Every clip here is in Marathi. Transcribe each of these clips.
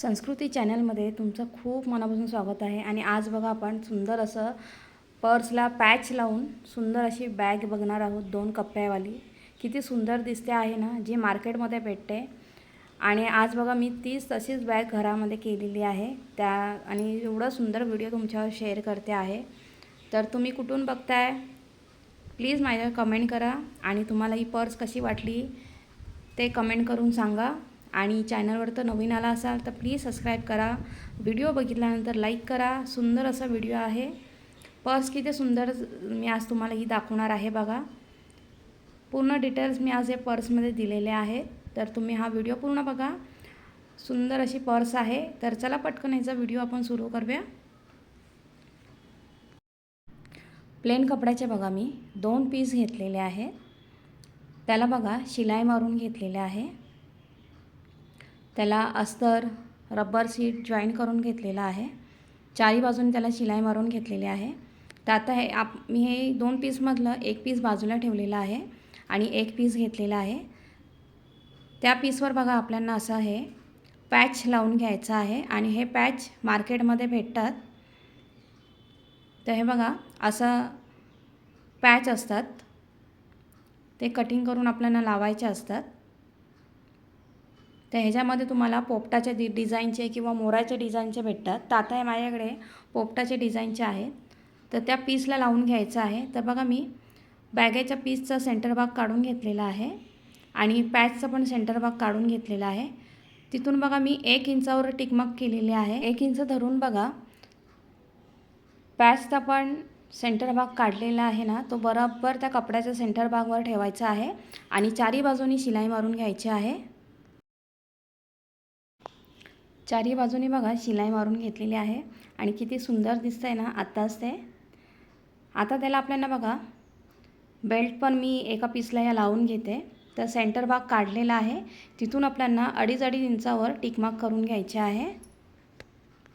संस्कृती चॅनलमध्ये तुमचं खूप मनापासून स्वागत आहे. आणि आज बघा आपण सुंदर असं पर्सला पॅच लावून सुंदर अशी बॅग बघणार आहोत दोन कप्प्यावाली. किती सुंदर दिसते आहे ना जी मार्केटमध्ये भेटते. आणि आज बघा मी तीच तशीच बॅग घरामध्ये केलेली आहे. त्या आणि एवढा सुंदर व्हिडिओ तुमच्यावर शेअर करते आहे. तर तुम्ही कुठून बघताय? प्लीज माझ्यावर कमेंट करा. आणि तुम्हाला ही पर्स कशी वाटली ते कमेंट करून सांगा. आणि चॅनलवर तर नवीन आला असाल तर प्लीज सबस्क्राईब करा. व्हिडिओ बघितल्यानंतर लाईक करा. सुंदर असा व्हिडिओ आहे. पर्स किती सुंदर मी आज तुम्हाला ही दाखवणार आहे बघा. पूर्ण डिटेल्स मी आज या पर्समध्ये दिलेले आहेत. तर तुम्ही हा व्हिडिओ पूर्ण बघा. सुंदर अशी पर्स आहे. तर चला पटकन याचा व्हिडिओ आपण सुरू करूया. प्लेन कपड्याचे बघा मी. दोन पीस घेतलेले आहे त्याला बघा शिलाई मारून घेतलेले आहे. त्याला अस्तर रबर सीट जॉईन करून घेतलेला आहे. चारी बाजूने त्याला शिलाई मारून घेतलेली आहे. तर आता हे आप मी हे दोन पीसमधलं एक पीस बाजूला ठेवलेलं आहे आणि एक पीस घेतलेला आहे. त्या पीसवर बघा आपल्यांना असं हे पॅच लावून घ्यायचं आहे आणि हे पॅच मार्केटमध्ये भेटतात. तर हे बघा असं पॅच असतात. ते कटिंग करून आपल्याला लावायचे असतात. तर ह्याच्यामध्ये तुम्हाला पोपटाच्या डि डिझाईनचे किंवा मोराच्या डिझाईनचे भेटतात. तर आता हे माझ्याकडे पोपटाचे डिझाईनचे आहेत. तर त्या पीसला लावून घ्यायचं आहे. तर बघा मी बॅगेच्या पीसचा सेंटर भाग काढून घेतलेला आहे आणि पॅचचा पण सेंटर भाग काढून घेतलेला आहे. तिथून बघा मी एक इंचावर टिकमक केलेली आहे. एक इंच धरून बघा पॅचचा पण सेंटर भाग काढलेला आहे ना तो बरोबर त्या कपड्याच्या सेंटर भागवर ठेवायचा आहे आणि चारी बाजूनी शिलाई मारून घ्यायची आहे. चारी बाजूने बघा शिलाई मारून घेतलेली आहे. आणि किती सुंदर दिसतं आहे ना आत्ताच ते आता त्याला आपल्याला बघा बेल्ट पण मी एका पीसला या लावून घेते. तर सेंटर भाग काढलेला आहे. तिथून आपल्याला अडीच अडीच इंचावर टिकमाक करून घ्यायचे आहे.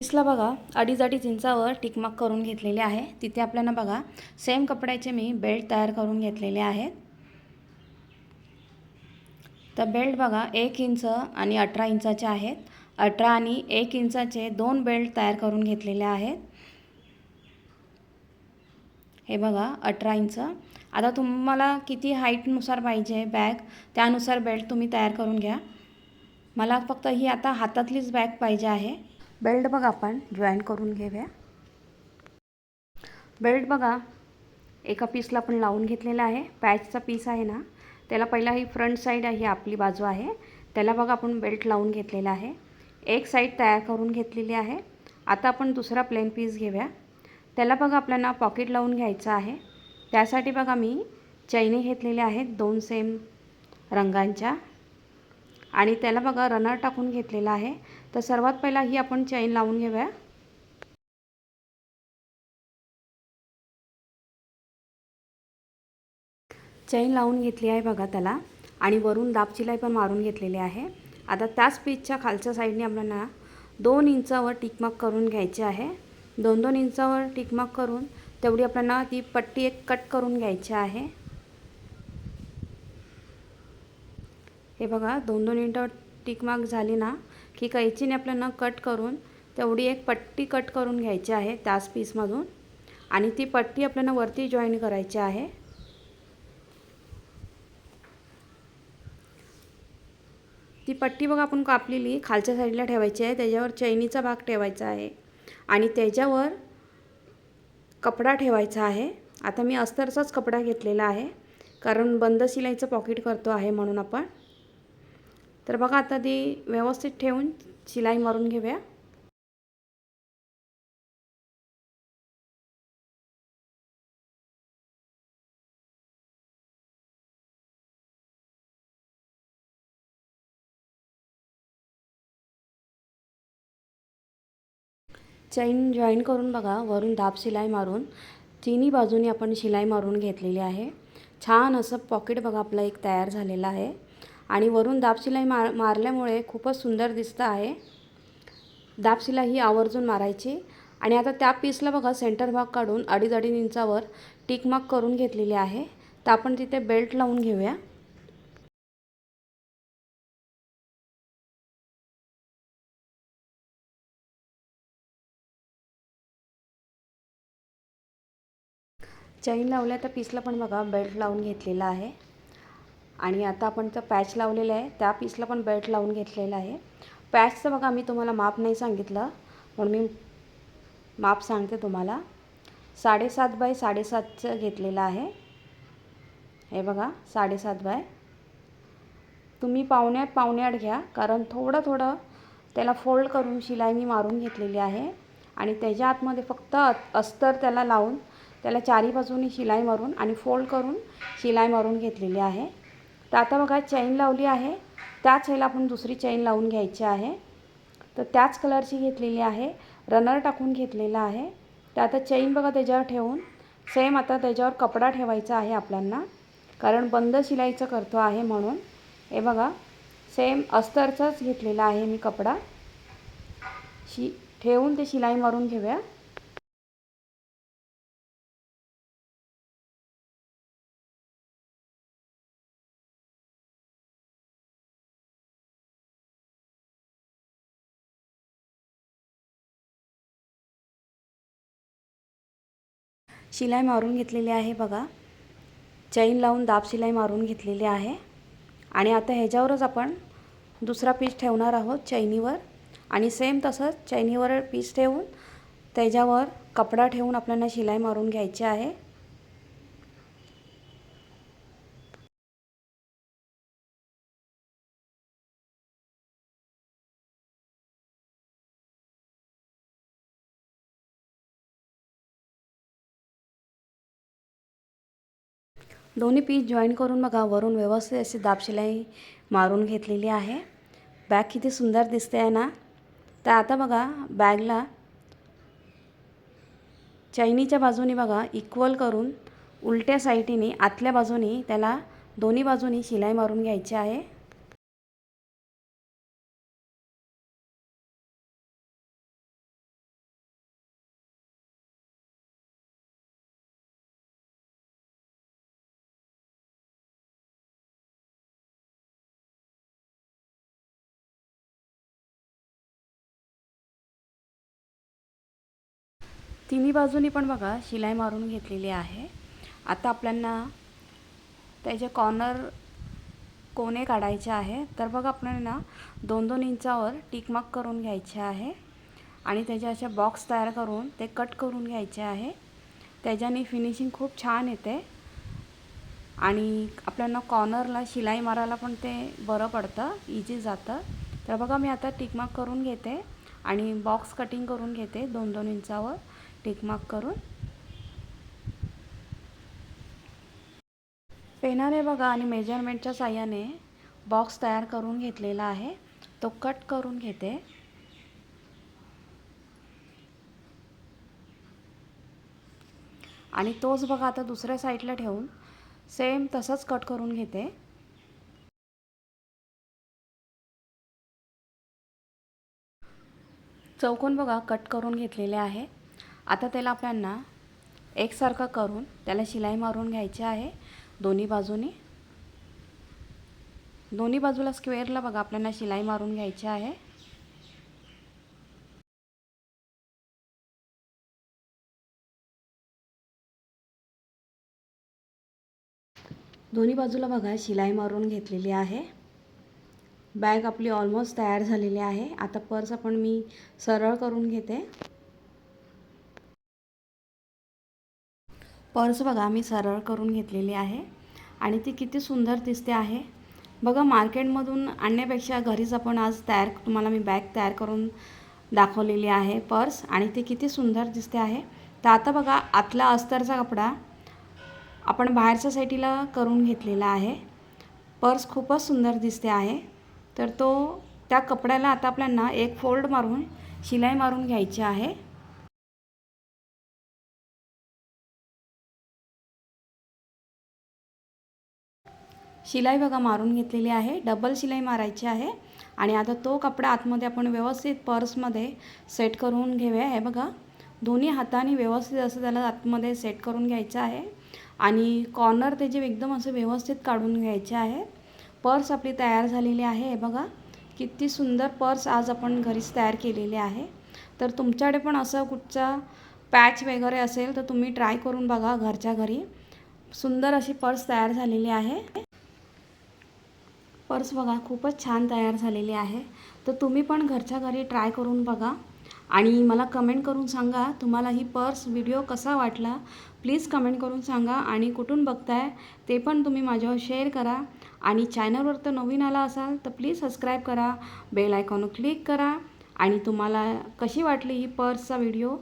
पीसला बघा अडीच अडीच इंचावर टिकमाक करून घेतलेले आहे. तिथे आपल्याला बघा सेम कपड्याचे मी बेल्ट तयार करून घेतलेले आहेत. तर बेल्ट बघा एक इंच आणि अठरा इंचाचे आहेत. अठरा आणि एक इंचाचे दोन बेल्ट तयार करून घेतलेले आहेत. हे बघा अठरा इंच. आता तुम्हाला किती हाईटनुसार पाहिजे बॅग त्यानुसार बेल्ट तुम्ही तयार करून घ्या. मला फक्त ही आता हातातलीच बॅग पाहिजे आहे. बेल्ट बघा आपण जॉईन करून घेऊया. बेल्ट बघा एका पीसला आपण लावून घेतलेला आहे. पॅचचा पीस आहे ना त्याला पहिला ही फ्रंट साईड आहे ही आपली बाजू आहे. त्याला बघा आपण बेल्ट लावून घेतलेला आहे. एक साईड तयार करून घेतलेली आहे. आता आपण दुसरा प्लेन पीस घेऊया. त्याला बघा आपल्याला पॉकेट लावून घ्यायचं आहे. त्यासाठी बघा मी चैनी घेतलेल्या आहेत दोन सेम रंगांच्या. आणि त्याला बघा रनर टाकून घेतलेला आहे. तर सर्वात पहिला ही आपण चैन लावून घेऊया. चैन लावून घेतली आहे बघा त्याला. आणि वरून दाबचिलाई पण मारून घेतलेली आहे. आता त्याच पीचच्या खालच्या साईडने आपल्याला दोन इंचावर टिकमाक करून घ्यायचे आहे. दोन दोन इंचावर टिकमाक करून तेवढी आपल्याला ती पट्टी एक कट करून घ्यायची आहे. हे बघा दोन दोन इंटावर टिकमाक झाली ना की कैचीने आपल्याला कट करून तेवढी एक पट्टी कट करून घ्यायची आहे त्याच पीसमधून आणि ती पट्टी आपल्याला वरती जॉईन करायची आहे. पट्टी बघा आपण कापलेली खालच्या साईडला ठेवायची आहे. त्याच्यावर चैनीचा भाग ठेवायचा आहे. आणि त्याच्यावर कपडा ठेवायचा आहे. आता मी अस्तरचाच कपडा घेतलेला आहे. कारण बंद शिलाईचं पॉकेट करतो आहे म्हणून आपण. तर बघा आता ती व्यवस्थित ठेवून शिलाई मारून घेऊया. चैन जॉईन करून बघा वरून दाब शिलाई मारून. तिन्ही बाजूनी आपण शिलाई मारून घेतलेली आहे. छान असं पॉकेट बघा आपलं एक तयार झालेलं आहे. आणि वरून दाब शिलाई मार मारल्यामुळे खूपच सुंदर दिसतं आहे. दाब शिलाई ही आवर्जून मारायची. आणि आता त्या पीसला बघा सेंटर भाग काढून अडीच अडीच इंचावर टिकमाक करून घेतलेली आहे. तर आपण तिथे बेल्ट लावून घेऊया. चैन लावल्या तर पीसला पण बघा बेल्ट लावून घेतलेला आहे. आणि आता आपण तर पॅच लावलेलं आहे. त्या पीसला पण बेल्ट लावून घेतलेला आहे. पॅचचं बघा मी तुम्हाला माप नाही सांगितलं म्हणून मी माप सांगते तुम्हाला. साडेसात बाय साडेसातचं घेतलेलं आहे. हे बघा साडेसात बाय. तुम्ही पावण्यात पावण्यात घ्या कारण थोडं थोडं त्याला फोल्ड करून शिलाई मी मारून घेतलेली आहे. आणि त्याच्या आतमध्ये फक्त अस्तर त्याला लावून त्याला चारी बाजूनी शिलाई मारून आणि फोल्ड करून शिलाई मारून घेतलेली आहे. तर आता बघा चैन लावली आहे. त्याच ह्याला आपण दुसरी चैन लावून घ्यायची आहे. तर त्याच कलरची घेतलेली आहे. रनर टाकून घेतलेला आहे. तर आता चैन बघा त्याच्यावर ठेवून. सेम आता त्याच्यावर कपडा ठेवायचा आहे आपल्यांना. कारण बंद शिलाईचं करतो आहे म्हणून. हे बघा सेम अस्तरचाच घेतलेला आहे मी कपडा. शि ठेवून ते शिलाई मारून घेऊया. शिलाई मारून घेतलेली आहे बघा. चैन लावून दाब शिलाई मारून घेतलेली आहे. आणि आता ह्याच्यावरच आपण दुसरा पीस ठेवणार आहोत चैनीवर आणि सेम तसंच चैनीवर पीस ठेवून त्याच्यावर कपडा ठेवून आपल्याला शिलाई मारून घ्यायची आहे. दोन्ही पीस जॉईन करून बघा वरून व्यवस्थित अशी दाब शिलाई मारून घेतलेली आहे. बॅग किती सुंदर दिसते आहे ना? तर आता बघा बॅगला चैनीच्या बाजूने बघा इक्वल करून उलट्या साईटीने आतल्या बाजूने त्याला दोन्ही बाजूनी शिलाई मारून घ्यायची आहे. तिन्ही बाजूनी पण बघा शिलाई मारून घेतलेली आहे. आता आपल्याला त्याचे कॉर्नर कोणे काढायचे आहे. तर बघा आपल्याला ना दोन दोन इंचावर टिकमक करून घ्यायचे आहे. आणि त्याचे असे बॉक्स तयार करून ते कट करून घ्यायचे आहे. त्याच्याने फिनिशिंग खूप छान येते. आणि आपल्याला कॉर्नरला शिलाई मारायला पण ते बरं पडतं इझी जातं. तर बघा मी आता टिकमक करून घेते आणि बॉक्स कटिंग करून घेते दोन दोन इंचावर. टिकमाक करून. पेनाने बघा आणि मेजरमेंटच्या साह्याने बॉक्स तयार करून घेतलेला आहे. तो कट करून घेते. आणि तोच बघा आता दुसऱ्या साईडला ठेवून. सेम तसंच कट करून घेते. चौकोन बघा कट करून घेतलेले आहे. आता त्याला आपल्यांना एकसारखं करून त्याला शिलाई मारून घ्यायची आहे. दोन्ही बाजूनी. दोन्ही बाजूला स्क्वेअरला बघा आपल्याला शिलाई मारून घ्यायची आहे. दोन्ही बाजूला बघा शिलाई मारून घेतलेली आहे. बॅग आपली ऑलमोस्ट तयार झालेली आहे. आता पर्स आपण मी सरळ करून घेते. पर्स बघा मी सरळ करून घेतलेली आहे. आणि ती किती सुंदर दिसते आहे. बघा मार्केटमधून आणण्यापेक्षा घरीच आपण आज तयार तुम्हाला मी बॅग तयार करून दाखवलेली आहे पर्स. आणि ती किती सुंदर दिसते आहे. तर आता बघा आतला अस्तरचा कपडा आपण बाहेरच्या साईटीला करून घेतलेला आहे. पर्स खूपच सुंदर दिसते आहे. तर तो त्या कपड्याला आता आपल्याला एक फोल्ड मारून शिलाई मारून घ्यायची आहे. शिलाई बघा मारून घेतलेली आहे. डबल शिलाई मारायची आहे. आणि आता तो कपडा आतमध्ये आपण व्यवस्थित पर्समध्ये सेट करून घेऊया. हे बघा दोन्ही हाताने व्यवस्थित असं त्याला आतमध्ये सेट करून घ्यायचं आहे. आणि कॉर्नर त्याचे एकदम असं व्यवस्थित काढून घ्यायचे आहे. पर्स आपली तयार झालेली आहे. हे बघा किती सुंदर पर्स आज आपण घरीच तयार केलेली आहे. तर तुमच्याकडे पण असं कुठचा पॅच वगैरे असेल तर तुम्ही ट्राय करून बघा घरच्या घरी. सुंदर अशी पर्स तयार झालेली आहे. पर्स बघा खूपच छान तयार झालेली आहे. तर तुम्ही पण घरच्या घरी ट्राय करून बघा. आणि मला कमेंट करून सांगा तुम्हाला ही पर्स व्हिडिओ कसा वाटला? प्लीज कमेंट करून सांगा आणि कुठून बघताय ते पण तुम्ही माझ्यावर शेअर करा. आणि चॅनलवर तर नवीन आला असाल तर प्लीज सबस्क्राईब करा बेल आयकॉनवर क्लिक करा. आणि तुम्हाला कशी वाटली ही पर्सचा व्हिडिओ?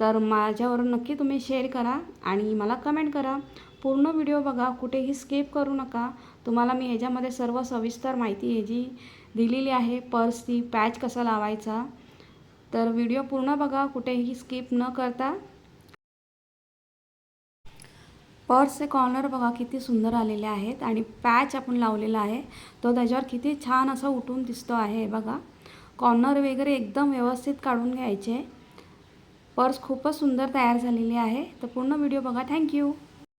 तर माझ्यावर नक्की तुम्ही शेअर करा आणि मला कमेंट करा. पूर्ण व्हिडिओ बघा कुठेही स्किप करू नका. तुम्हाला मी ह्याच्यामध्ये सर्व सविस्तर माहिती ह्याची दिलेली आहे पर्सची पॅच कसा लावायचा तर व्हिडिओ पूर्ण बघा कुठेही स्किप न करता. पर्सचे कॉर्नर बघा किती सुंदर आलेले आहेत आणि पॅच आपण लावलेला आहे. तो त्याच्यावर किती छान असा उठून दिसतो आहे बघा. कॉर्नर वगैरे एकदम व्यवस्थित काढून घ्यायचे. पर्स खूपच सुंदर तयार झालेली आहे. तर पूर्ण व्हिडिओ बघा. थँक्यू